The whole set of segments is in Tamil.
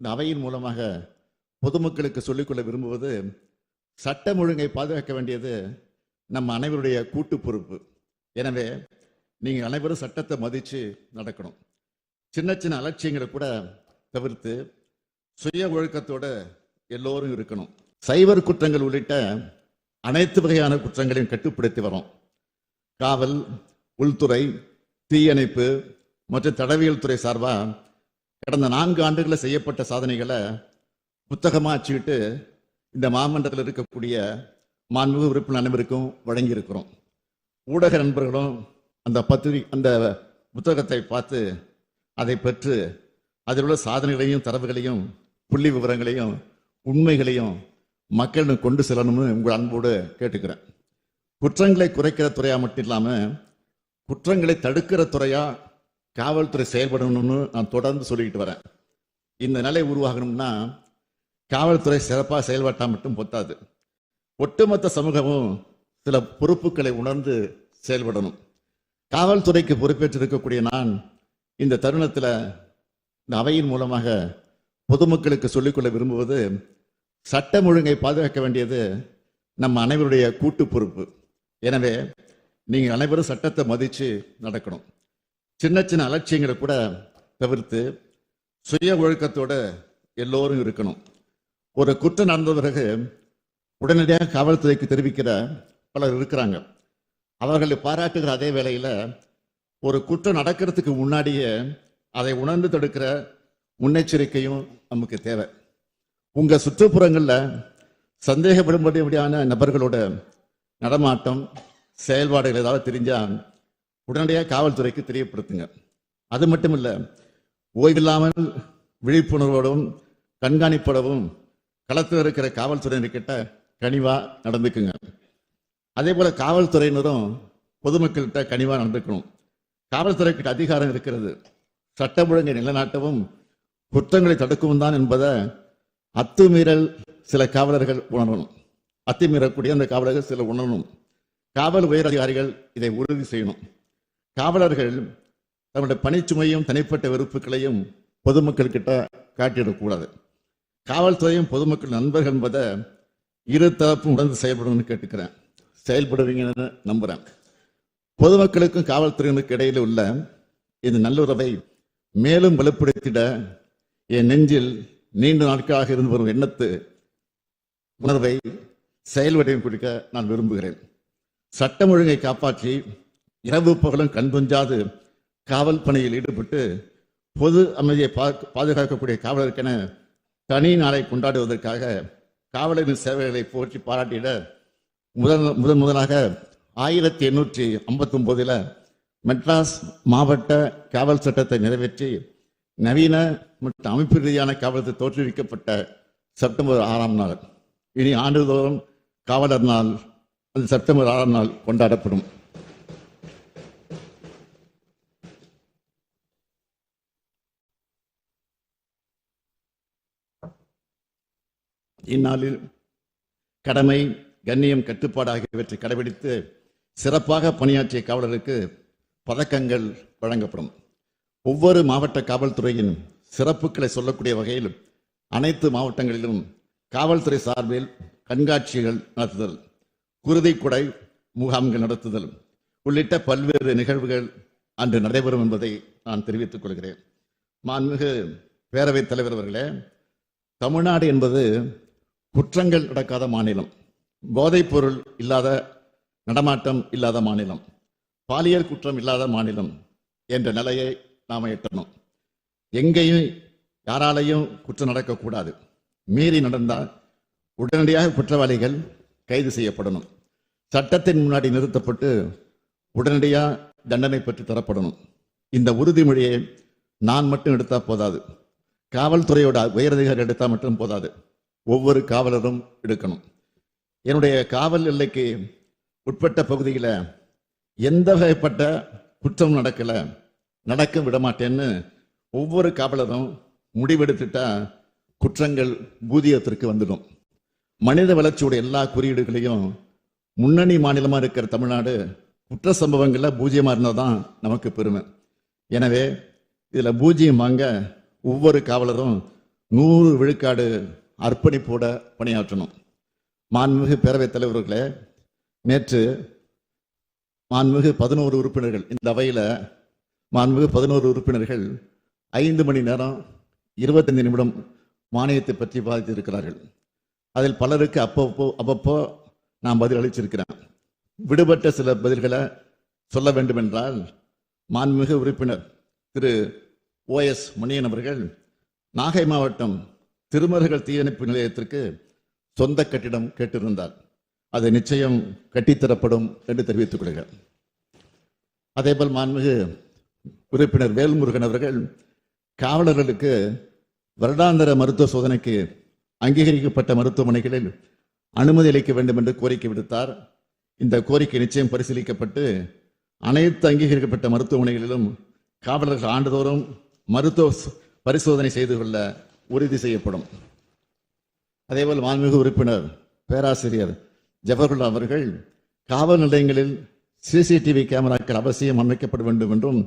இந்த அவையின் மூலமாக பொதுமக்களுக்கு சொல்லிக்கொள்ள விரும்புவது சட்டம் ஒழுங்கை பாதுகாக்க வேண்டியது நம்ம அனைவருடைய கூட்டு பொறுப்பு எனவே நீங்கள் அனைவரும் சட்டத்தை மதித்து நடக்கணும். சின்ன சின்ன அலட்சியங்களை கூட தவிர்த்து சுய ஒழுக்கத்தோடு எல்லோரும் இருக்கணும். சைபர் குற்றங்கள் உள்ளிட்ட அனைத்து வகையான குற்றங்களையும் கட்டுப்படுத்தி வரோம். காவல் உள்துறை தீயணைப்பு மற்றும் தடவியல் துறை சார்பாக கடந்த நான்கு ஆண்டுகளில் செய்யப்பட்ட சாதனைகளை புத்தகமாக வச்சுக்கிட்டு இந்த மாமன்றத்தில் இருக்கக்கூடிய மாண்புமிகு உறுப்பினர் அனைவருக்கும் வழங்கியிருக்கிறோம். ஊடக நண்பர்களும் அந்த பத்திரி அந்த புத்தகத்தை பார்த்து அதை பெற்று அதில் உள்ள சாதனைகளையும் தரவுகளையும் புள்ளி விவரங்களையும் உண்மைகளையும் மக்களிடம் கொண்டு செல்லணும்னு உங்கள் அன்போடு கேட்டுக்கிறேன். குற்றங்களை குறைக்கிற துறையாக மட்டும் இல்லாமல் குற்றங்களை தடுக்கிற துறையாக காவல்துறை செயல்படணும்னு நான் தொடர்ந்து சொல்லிக்கிட்டு வரேன். இந்த நிலை உருவாகணும்னா காவல்துறை சிறப்பாக செயல்பட்டால் மட்டும் பொத்தாது. ஒட்டுமொத்த சமூகமும் சில பொறுப்புகளை உணர்ந்து செயல்படணும். காவல்துறைக்கு பொறுப்பேற்றிருக்கக்கூடிய நான் இந்த தருணத்தில் இந்த அவையின் மூலமாக பொதுமக்களுக்கு சொல்லிக்கொள்ள விரும்புவது சட்டம் ஒழுங்கை பாதுகாக்க வேண்டியது நம்ம அனைவருடைய கூட்டு பொறுப்பு. எனவே நீங்கள் அனைவரும் சட்டத்தை மதித்து நடக்கணும். சின்ன சின்ன அலட்சியங்களை கூட தவிர்த்து சுய ஒழுக்கத்தோட எல்லோரும் இருக்கணும். ஒரு குற்றம் நடந்த பிறகு உடனடியாக காவல்துறைக்கு தெரிவிக்கிற பலர் இருக்கிறாங்க. அவர்களை பாராட்டுகிற அதே வேளையில் ஒரு குற்றம் நடக்கிறதுக்கு முன்னாடியே அதை உணர்ந்து தடுக்கிற முன்னெச்சரிக்கையும் நமக்கு தேவை. உங்கள் சுற்றுப்புறங்களில் சந்தேகப்படும்படியான நபர்களோட நடமாட்டம் செயல்பாடுகள் ஏதாவது தெரிஞ்சால் உடனடியாக காவல்துறைக்கு தெரியப்படுத்துங்க. அது மட்டும் இல்லை ஓய்வில்லாமல் விழிப்புணர்வோடும் கண்காணிப்படவும் களத்தில் இருக்கிற காவல்துறையினர்கிட்ட கனிவா நடந்துக்குங்க. அதே போல காவல்துறையினரும் பொதுமக்கள்கிட்ட கனிவா நடந்துக்கணும். காவல்துறைக்கிட்ட அதிகாரம் இருக்கிறது. சட்டம் ஒழுங்கை நிலைநாட்டவும் குற்றங்களை தடுக்கவும் தான் என்பதை அத்துமீறல் சில காவலர்கள் உணரணும். அத்துமீறக்கூடிய அந்த காவலர்கள் சில உணரணும். காவல் உயர் அதிகாரிகள் இதை உறுதி செய்யணும். காவலர்கள் தங்களுடைய பணிச்சுமையும் தனிப்பட்ட வெறுப்புகளையும் பொதுமக்கள் கிட்ட காட்டிடக்கூடாது. காவல்துறையும் பொதுமக்கள் நண்பர்கள் என்பதை இரு தரப்பும் உணர்ந்து செயல்படணும்னு கேட்டுக்கிறேன். செயல்படுவீங்கன்னு நம்புறேன். பொதுமக்களுக்கும் காவல்துறையினருக்கு இடையில் உள்ள இந்த நல்லுறவை மேலும் வலுப்படுத்திட என் நெஞ்சில் நீண்ட நாட்களாக இருந்து வரும் எண்ணத்து உணர்வை செயல்வடையும் குறிக்க நான் விரும்புகிறேன். சட்டம் ஒழுங்கை காப்பாற்றி இரவு பகலும் கண்பொஞ்சாது காவல் பணியில் ஈடுபட்டு பொது அமைதியை பா- பாதுகாக்கக்கூடிய காவலருக்கென தனி நாளை கொண்டாடுவதற்காக காவலரின் சேவைகளை போற்றி பாராட்டிட முதல் முதன் முதலாக ஆயிரத்தி எண்ணூற்றி ஐம்பத்தி மெட்ராஸ் மாவட்ட காவல் சட்டத்தை நிறைவேற்றி நவீன மற்றும் அமைப்பு ரீதியான காவலத்தை தோற்றுவிக்கப்பட்ட செப்டம்பர் ஆறாம் நாள். இனி ஆண்டுதோறும் காவலர் நாள் அது செப்டம்பர் ஆறாம் நாள் கொண்டாடப்படும். இந்நாளில் கடமை கண்ணியம் கட்டுப்பாடு ஆகியவற்றை கடைபிடித்து சிறப்பாக பணியாற்றிய காவலருக்கு பதக்கங்கள் வழங்கப்படும். ஒவ்வொரு மாவட்ட காவல்துறையின் சிறப்புகளை சொல்லக்கூடிய வகையில் அனைத்து மாவட்டங்களிலும் காவல்துறை சார்பில் கண்காட்சிகள் நடத்துதல் குருதிக்குடை முகாம்கள் நடத்துதல் உள்ளிட்ட பல்வேறு நிகழ்வுகள் அன்று நடைபெறும் என்பதை நான் தெரிவித்துக் கொள்கிறேன். மாண்புமிகு பேரவைத் தலைவர் அவர்களே தமிழ்நாடு என்பது குற்றங்கள் நடக்காத மாநிலம். போதைப் பொருள் இல்லாத நடமாட்டம் இல்லாத மாநிலம். பாலியல் குற்றம் இல்லாத மாநிலம் என்ற நிலையை நாம் எட்டணும். எங்கேயும் யாராலையும் குற்றம் நடக்கக்கூடாது. மீறி நடந்தால் உடனடியாக குற்றவாளிகள் கைது செய்யப்படணும். சட்டத்தின் முன்னாடி நிறுத்தப்பட்டு உடனடியாக தண்டனை பெற்று தரப்படணும். இந்த உறுதிமொழியை நான் மட்டும் எடுத்தால் போதாது. காவல்துறையோட உயரதிகாரி எடுத்தால் மட்டும் போதாது. ஒவ்வொரு காவலரும் எடுக்கணும். என்னுடைய காவல் எல்லைக்கு உட்பட்ட பகுதியில் எந்த வகைப்பட்ட குற்றம் நடக்கலை நடக்க விட மாட்டேன்னு ஒவ்வொரு காவலரும் முடிவெடுத்துட்டா குற்றங்கள் பூதியத்திற்கு வந்துடும். மனித வளர்ச்சியோட எல்லா குறியீடுகளையும் முன்னணி மாநிலமாக இருக்கிற தமிழ்நாடு குற்ற சம்பவங்களில் பூஜ்ஜியமாக இருந்தால் தான் நமக்கு பெருமை. எனவே இதில் பூஜ்ஜியம் வாங்க ஒவ்வொரு காவலரும் நூறு விழுக்காடு அர்ப்பணிப்போட பணியாற்றணும். மாண்புமிகு பேரவைத் தலைவர்களே நேற்று மாண்புமிகு பதினோரு உறுப்பினர்கள் இந்த அவையில் மாண்புமிகு பதினோரு உறுப்பினர்கள் ஐந்து மணி நேரம் இருபத்தைந்து நிமிடம் மானியத்தை பற்றி பாதித்திருக்கிறார்கள் அதில் பலருக்கு அப்பப்போ அப்பப்போ நான் பதில் அளிச்சிருக்கிறேன் விடுபட்ட சில பதில்களை சொல்ல வேண்டுமென்றால் மாண்புமிகு உறுப்பினர் திரு ஓஎஸ் மணியன் அவர்கள் நாகை மாவட்டம் திருமருகல் தீயணைப்பு நிலையத்திற்கு சொந்த கட்டிடம் கேட்டிருந்தார். அது நிச்சயம் கட்டித்தரப்படும் என்று தெரிவித்துக் கொள்கிறார் அதேபோல் மாண்புமிகு உறுப்பினர் வேல்முருகன் அவர்கள் காவலர்களுக்கு வருடாந்திர மருத்துவ சோதனைக்கு அங்கீகரிக்கப்பட்ட மருத்துவமனைகளில் அனுமதி அளிக்க வேண்டும் என்று கோரிக்கை விடுத்தார். இந்த கோரிக்கை நிச்சயம் பரிசீலிக்கப்பட்டு அனைத்து அங்கீகரிக்கப்பட்ட மருத்துவமனைகளிலும் காவலர்கள் ஆண்டுதோறும் மருத்துவ பரிசோதனை செய்து கொள்ள உறுதி செய்யப்படும். அதேபோல் மாண்புமிகு உறுப்பினர் பேராசிரியர் ஜவஹர்லால் அவர்கள் காவல் நிலையங்களில் சிசிடிவி கேமராக்கள் அவசியம் அமைக்கப்பட வேண்டும் என்றும்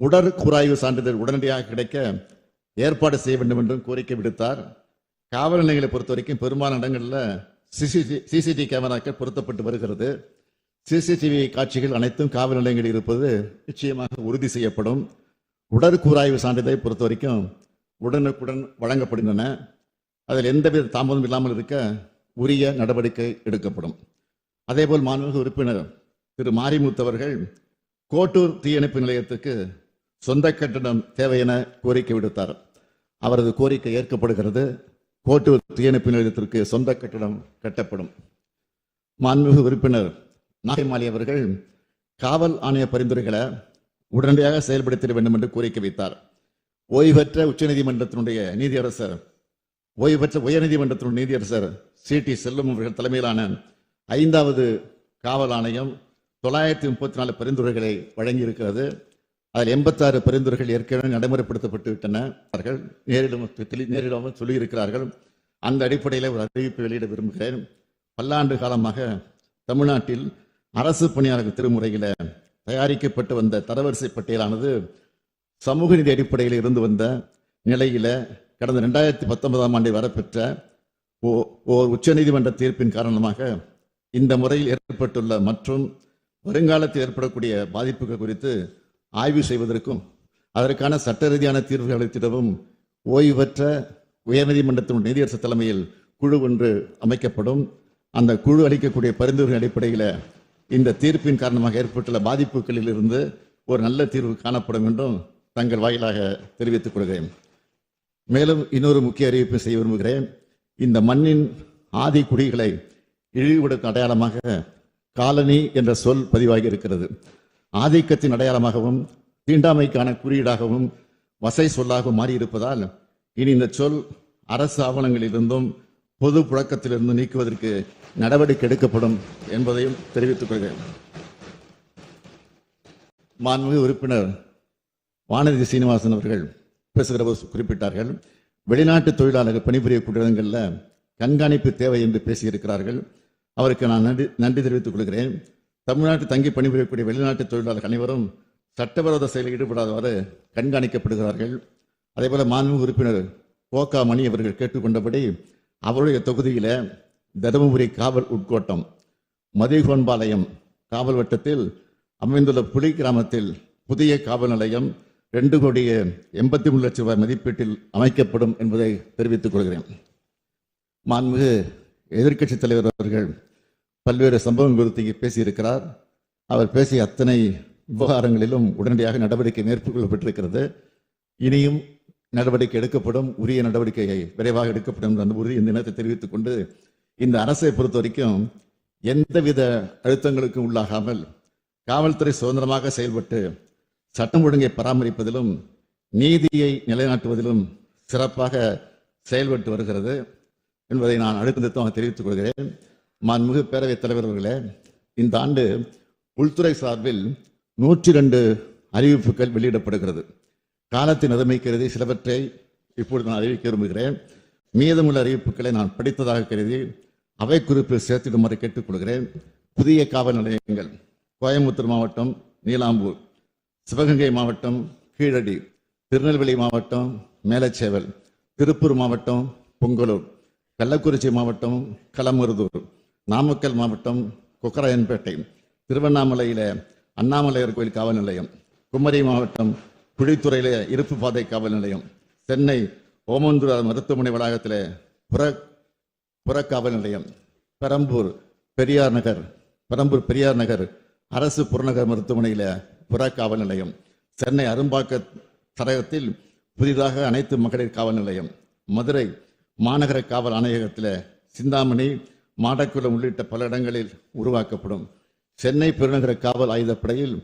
உடற்குறாய்வு சான்றிதழ் உடனடியாக கிடைக்க ஏற்பாடு செய்ய வேண்டும் என்றும் கோரிக்கை விடுத்தார். காவல் நிலையங்களை பொறுத்த வரைக்கும் பெரும்பாலான இடங்களில் சிசிடி சிசிடிவி கேமராக்கள் பொருத்தப்பட்டு வருகிறது. சிசிடிவி காட்சிகள் அனைத்தும் காவல் நிலையங்களில் இருப்பது நிச்சயமாக உறுதி செய்யப்படும். உடற்கூறாய்வு சான்றிதழை பொறுத்த வரைக்கும் உடனுக்குடன் வழங்கப்படுகின்றன. அதில் எந்தவித தாமதம் இல்லாமல் இருக்க உரிய நடவடிக்கை எடுக்கப்படும். அதேபோல் மாநில உறுப்பினர் திரு மாரிமுத்து அவர்கள் கோட்டூர் தீயணைப்பு நிலையத்துக்கு சொந்த கட்டணம் தேவை என கோரிக்கை விடுத்தார். அவரது கோரிக்கை ஏற்கப்படுகிறது. கோட்டூர் தீயணைப்பு நிலையத்திற்கு சொந்த கட்டடம் கட்டப்படும். மாண்புமிகு உறுப்பினர் நாகைமாலி அவர்கள் காவல் ஆணைய பரிந்துரைகளை உடனடியாக செயல்படுத்திட வேண்டும் என்று கோரிக்கை வைத்தார். ஓய்வு பெற்ற உச்சநீதிமன்றத்தினுடைய நீதியரசர் ஓய்வு பெற்ற உயர்நீதிமன்றத்தினுடைய நீதியரசர் சி. டி. செல்லும் அவர்கள் தலைமையிலான ஐந்தாவது காவல் ஆணையம் தொள்ளாயிரத்தி முப்பத்தி நாலு பரிந்துரைகளை வழங்கியிருக்கிறது. அதில் எண்பத்தாறு பரிந்துரைகள் ஏற்கனவே நடைமுறைப்படுத்தப்பட்டு விட்டன அவர்கள் நேரிடம் நேரிடம் சொல்லியிருக்கிறார்கள். அந்த அடிப்படையில் ஒரு அறிவிப்பு வெளியிட விரும்புகிறேன். பல்லாண்டு காலமாக தமிழ்நாட்டில் அரசு பணியாளர்கள் திருமுறையில் தயாரிக்கப்பட்டு வந்த தரவரிசை பட்டியலானது சமூக நீதி அடிப்படையில் இருந்து வந்த நிலையில கடந்த ரெண்டாயிரத்தி பத்தொன்பதாம் ஆண்டில் வரப்பெற்ற ஓ- ஓர் உச்சநீதிமன்ற தீர்ப்பின் காரணமாக இந்த முறையில் ஏற்பட்டுள்ள மற்றும் வருங்காலத்தில் ஏற்படக்கூடிய பாதிப்புகள் குறித்து ஆய்வு செய்வதற்கும் அதற்கான சட்ட ரீதியான தீர்வுகள் அளித்திடவும் ஓய்வு பெற்ற உயர்நீதிமன்றத்தின் நீதியரசு தலைமையில் குழு ஒன்று அமைக்கப்படும். அந்த குழு அளிக்கக்கூடிய பரிந்துரை அடிப்படையில் இந்த தீர்ப்பின் காரணமாக ஏற்பட்டுள்ள பாதிப்புகளில் இருந்து ஒரு நல்ல தீர்வு காணப்படும் என்றும் தங்கள் வாயிலாக தெரிவித்துக் கொள்கிறேன். மேலும் இன்னொரு முக்கிய அறிவிப்பை செய்ய விரும்புகிறேன். இந்த மண்ணின் ஆதி குடிகளை இழிவுபடுத்தும் அடையாளமாக காலனி என்ற சொல் பதிவாகி இருக்கிறது. ஆதிக்கத்தின் அடையாளமாகவும் தீண்டாமைக்கான குறியீடாகவும் வசை சொல்லாகவும் மாறியிருப்பதால் இனி இந்த சொல் அரசு ஆவணங்களிலிருந்தும் பொது புழக்கத்திலிருந்து நீக்குவதற்கு நடவடிக்கை எடுக்கப்படும் என்பதையும் தெரிவித்துக் கொள்கிறேன். மாண்புமிகு உறுப்பினர் வானதி சீனிவாசன் அவர்கள் பேசுகிற போது குறிப்பிட்டார்கள் வெளிநாட்டு தொழிலாளர்கள் பணிபுரியக்கூடிய இடங்களில் கண்காணிப்பு தேவை என்று பேசியிருக்கிறார்கள். அவருக்கு நான் நன்றி நன்றி தெரிவித்துக் கொள்கிறேன். தமிழ்நாட்டு தங்கி பணிபுரியக்கூடிய வெளிநாட்டு தொழிலாளர்கள் அனைவரும் சட்டவிரோத செயலில் ஈடுபடாதவாறு கண்காணிக்கப்படுகிறார்கள். அதேபோல மாண்பு உறுப்பினர் கோகா மணி அவர்கள் கேட்டுக்கொண்டபடி அவருடைய தொகுதியில் தருமபுரி காவல் உட்கோட்டம் மதிகோன்பாளையம் காவல் வட்டத்தில் அமைந்துள்ள புலி கிராமத்தில் புதிய காவல் நிலையம் ரெண்டு கோடியே எண்பத்தி மூணு லட்சம் ரூபாய் மதிப்பீட்டில் அமைக்கப்படும் என்பதை தெரிவித்துக் கொள்கிறேன். மாண்புமிகு எதிர்க்கட்சித் தலைவர் அவர்கள் பல்வேறு சம்பவம் குறித்து இங்கே பேசியிருக்கிறார். அவர் பேசிய அத்தனை விவகாரங்களிலும் உடனடியாக நடவடிக்கை மேற்கொள்ளப்பட்டிருக்கிறது. இனியும் நடவடிக்கை எடுக்கப்படும் உரிய நடவடிக்கையை விரைவாக எடுக்கப்படும் என்ற அந்த உறுதி இந்த நேரத்தை தெரிவித்துக் கொண்டு இந்த அரசை பொறுத்த வரைக்கும் எந்தவித அழுத்தங்களுக்கும் உள்ளாகாமல் காவல்துறை சுதந்திரமாக செயல்பட்டு சட்டம் ஒழுங்கை பராமரிப்பதிலும் நீதியை நிலைநாட்டுவதிலும் சிறப்பாக செயல்பட்டு வருகிறது என்பதை நான் அழுத்தமாக தெரிவித்துக் கொள்கிறேன். மாண்புமிகு பேரவைத் தலைவர் அவர்களே இந்த ஆண்டு உள்துறை சார்பில் நூற்றி ரெண்டு அறிவிப்புகள் வெளியிடப்படுகிறது. காலத்தின் நிலைமை கருதி சிலவற்றை இப்பொழுது நான் அறிவிக்க விரும்புகிறேன். மீதமுள்ள அறிவிப்புகளை நான் படித்ததாக கருதி அவை குறிப்பில் சேர்த்திடுமாறு கேட்டுக்கொள்கிறேன். புதிய காவல் நிலையங்கள் கோயம்புத்தூர் மாவட்டம் நீலாம்பூர். சிவகங்கை மாவட்டம் கீழடி திருநெல்வேலி மாவட்டம் மேலச்சேவல் திருப்பூர் மாவட்டம் பொங்கலூர் கள்ளக்குறிச்சி மாவட்டம் களமருதூர் நாமக்கல் மாவட்டம் கொக்கராயன்பேட்டை திருவண்ணாமலையில அண்ணாமலையார் கோயில் காவல் நிலையம் குமரி மாவட்டம் குழித்துறையில இருப்பு பாதை காவல் நிலையம் சென்னை ஓமந்தூர் மருத்துவமனை வளாகத்தில் புற புறக்காவல் நிலையம் பெரம்பூர் பெரியார் நகர் பெரம்பூர் பெரியார் நகர் அரசு புறநகர் மருத்துவமனையில் புறக்காவல் நிலையம் சென்னை அரும்பாக்க தடகத்தில் புதிதாக அனைத்து மகளிர் காவல் நிலையம் மதுரை மாநகர காவல் ஆணையகத்தில் சிந்தாமணி மாடக்குளம் உள்ளிட்ட பல இடங்களில் உருவாக்கப்படும். சென்னை பெருநகர காவல் ஆயுதப்படையில்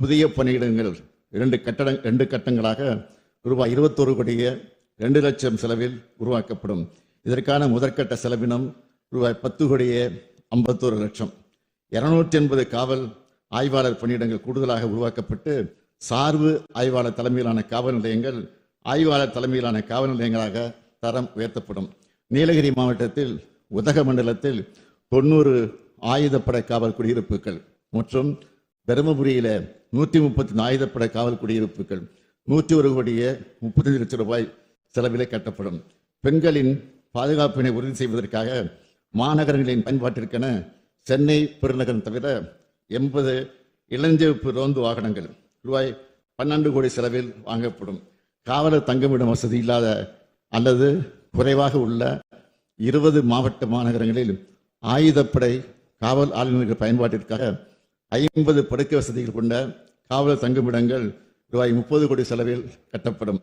புதிய பணியிடங்கள் இரண்டு கட்டட இரண்டு கட்டங்களாக ரூபாய் இருபத்தோரு கோடிய ரெண்டு லட்சம் செலவில் உருவாக்கப்படும். இதற்கான முதற்கட்ட செலவினம் ரூபாய் பத்து கோடியே ஐம்பத்தோரு லட்சம். இருநூற்றி எண்பது காவல் ஆய்வாளர் பணியிடங்கள் கூடுதலாக உருவாக்கப்பட்டு சார்பு ஆய்வாளர் தலைமையிலான காவல் நிலையங்கள் ஆய்வாளர் தலைமையிலான காவல் நிலையங்களாக தரம் உயர்த்தப்படும். நீலகிரி மாவட்டத்தில் உதகமண்டலத்தில் தொண்ணூறு ஆயுதப்படை காவல் குடியிருப்புகள் மற்றும் தருமபுரியில் நூற்றி முப்பத்தி ஆயுதப்படை காவல் குடியிருப்புகள். நூற்றி ஒரு கோடியே முப்பத்தஞ்சு லட்சம் ரூபாய் செலவிலே கட்டப்படும். பெண்களின் பாதுகாப்பினை உறுதி செய்வதற்காக மாநகரங்களின் பயன்பாட்டிற்கென சென்னை பெருநகரம் தவிர எண்பது இளஞ்சிவப்பு ரோந்து வாகனங்கள். ரூபாய் பன்னெண்டு கோடி செலவில் வாங்கப்படும். காவலர் தங்குமிடம் வசதி இல்லாத அல்லது குறைவாக உள்ள இருபது மாவட்ட மாநகரங்களில் ஆயுதப்படை காவல் ஆளுநர்கள் பயன்பாட்டிற்காக ஐம்பது படுக்கை வசதிகள் கொண்ட காவலர் தங்குமிடங்கள் ரூபாய் முப்பது கோடி செலவில் கட்டப்படும்.